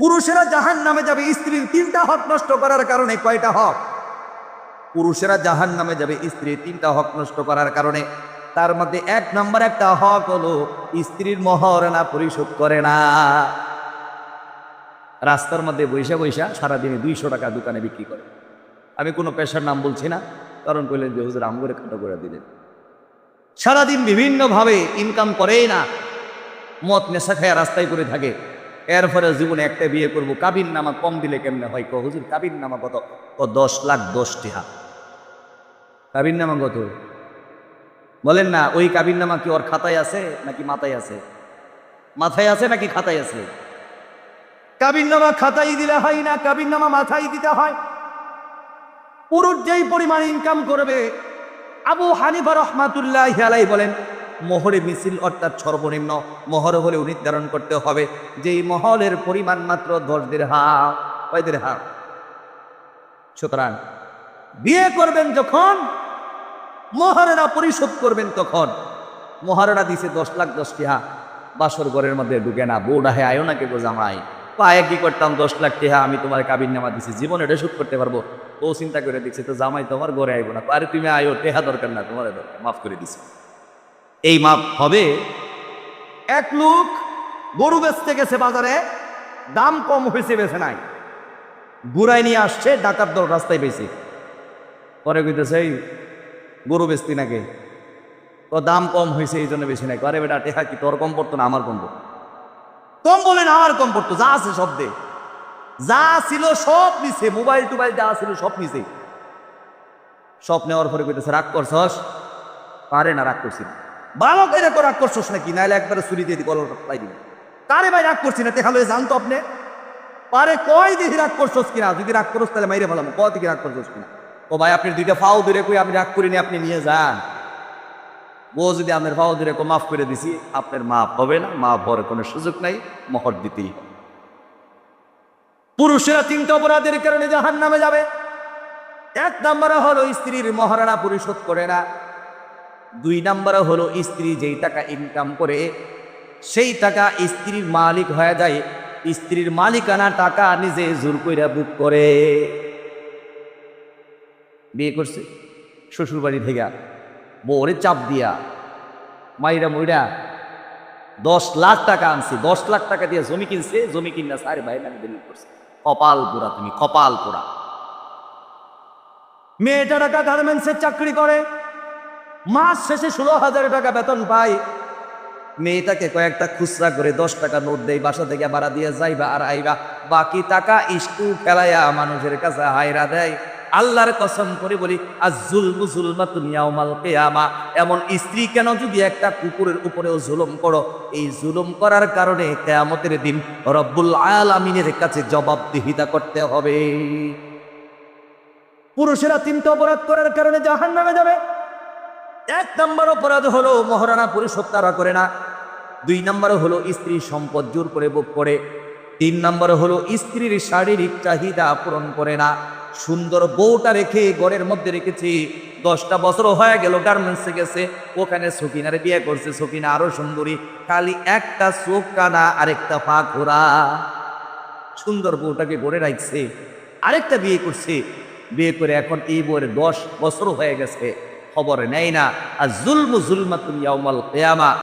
পুরুষেরা জাহান নামে যাবে, স্ত্রীর তিনটা হক নষ্ট করার কারণে কয়টা হক? পুরুষেরা জাহান নামে যাবে, স্ত্রীর তিনটা হক নষ্ট করার কারণে। তার মধ্যে এক নম্বর একটা হক হলো, স্ত্রীর মহারণা পরিশোধ করে না। রাস্তার মধ্যে বৈশা বৈশা সারাদিনে দুইশো টাকা দোকানে বিক্রি করে। আমি কোনো পেশার নাম বলছি না, কারণ কইলেন যে হুজুর আমগরে খাটো করে দিলেন। সারাদিন বিভিন্নভাবে ইনকাম করেই না, মদ নেশা খায়া রাস্তায় করে থাকে। এর ফলে জীবনে একটা বিয়ে করব। কাবিন নামা কম দিলে কেমনে হয় কো? হুজুর, কাবিন নামা কত? ও দশ লাখ দশটি টিহা কাবিন নামা কত? বলেন না, ওই কাবিন নামা কি ওর খাতায় আছে নাকি মাথায় আছে? মাথায় আছে নাকি খাতায় আছে? কাবিন নামা খাতায় দিলে হয় না, কাবিন নামা মাথায় দিতে হয়। পুরুষ যেই পরিমাণ ইনকাম করবে, আবু হানিফা রহমাতুল্লাহ আলাই বলেন মোহরে মিছিল অর্থাৎ সর্বনিম্ন মোহর হলেও নির্ধারণ করতে হবে। যেই মহলের পরিমাণ মাত্র দশ দের হা সুতরাং বিয়ে করবেন যখন, মহারেরা পরিশোধ করবেন তখন। মহারেরা দিছে দশ লাখ দশটি হা বাসর ঘরের মধ্যে ঢুকে না, বউডা হে আয়ো না কে গো জামাই পায়ে কি করতাম দশ লাখ টিহা আমি তোমার কাবিন নামা দিছি, জীবনে এটা শুট করতে পারব। ও চিন্তা করে দিচ্ছে তো জামাই তোমার ঘরে আইবো না। আরে তুমি আয়ো, টেহা দরকার না, তোমার মাফ করে দিছি। এই মাপ হবে। এক লোক গরু বেচতে গেছে বাজারে, দাম কম হয়েছে বেছে নাই। গুড়াই নিয়ে আসছে, ডাকাত দল রাস্তায় বেশি পরে কইতেছে, এই গরু বেচতি নাকি? তো দাম কম হয়েছে, এই জন্য বেশি নাই। আরে বেটা, টেহা কি, তোর কম পড়তো না আমার কম পড়তো? কম বলে না, আমার কম পড়তো, যা আছে সব দে। যা ছিল সব নিছে, মোবাইল টোবাইল যা ছিল সব নিছে। সব নেওয়ার পরে কইতেছে, রাগ করছস? পারে না, রাগ করছি না। ভালো করে তো রাগ করছস নাকি? নাহলে একবারে ছুরি দিয়ে কল পাই দিবি কারে ভাই রাগ করছি না? লয়ে জানতো আপনি? পারে কয় দেখি রাগ করছস কিনা? যদি রাগ করছ তাহলে মাইরে ফেলাম। কয় থেকে রাগ করছস কিনা? ও ভাই, আপনি দুইটা ফাও দূরে কই আমি রাগ করিনি, আপনি নিয়ে যান। ও যদি আপনার ফাও দূরে কো মাফ করে দিছি, আপনার মাফ হবে না মাফ হওয়ার কোনো সুযোগ নাই, মহর দিতেই হবে। পুরুষেরা তিনটা অপরাধের কারণে জাহান নামে যাবে। এক নম্বরে হলো স্ত্রীর মহারণা পরিশোধ করে না দুই নম্বরে হলো স্ত্রী যেই টাকা ইনকাম করে, সেই টাকা স্ত্রীর মালিক হয়ে যায়, স্ত্রীর মালিকানা টাকা নিজে জোর কইরা বুক করে। বিয়ে করছে, শ্বশুরবাড়ি থেকে বউরে চাপ দিয়া, মাইরা মইরা দশ লাখ টাকা আনছে, দশ লাখ টাকা দিয়ে জমি কিনছে, জমি কিনা সারে ভাই আমি দলিল করছে। কপাল পোড়া তুমি, কপাল পোড়া। মেয়েটা টাকা গার্মেন্টসের চাকরি করে মাস শেষে ষোলো হাজার টাকা বেতন পায় মেয়েটাকে কয়েকটা খুচরা করে দশ টাকা নোট দেয় বাসা থেকে ভাড়া দিয়ে যাইবা আর আইবা। বাকি টাকা ইস্কু ফেলাইয়া মানুষের কাছে হায়রা দেয়। আল্লাহর কসম করে বলি আর জুলমু জুলমা তুমি আমাল কেয়ামা। এমন স্ত্রী কেন যদি একটা কুকুরের উপরেও জুলুম করো? এই জুলুম করার কারণে কেয়ামতের দিন রব্বুল আলামিনের কাছে জবাবদিহিতা করতে হবে। পুরুষেরা তিনটা অপরাধ করার কারণে জাহান নামে যাবে। এক নম্বর অপরাধ হলো মহারানা পরিশোধ তারা করে না। দুই নম্বর হলো স্ত্রী সম্পদ জোর করে ভোগ করে। তিন নম্বর হলো স্ত্রীর শারীরিক চাহিদা পূরণ করে না। সুন্দর বউটা রেখে ঘরের মধ্যে রেখেছি। দশটা বছর হয়ে গেল গার্মেন্টসে গেছে। ওখানে সকিনারে বিয়ে করছে সকিনা আরও সুন্দরী। খালি একটা চোখ কানা, আরেকটা পা ঘোরা। সুন্দর বউটাকে গড়ে রাখছে, আরেকটা বিয়ে করছে। বিয়ে করে এখন এই বউয়ের দশ বছর হয়ে গেছে। খবর নেয় না। আর জুলমু জুলমা তুমি কেয়ামা।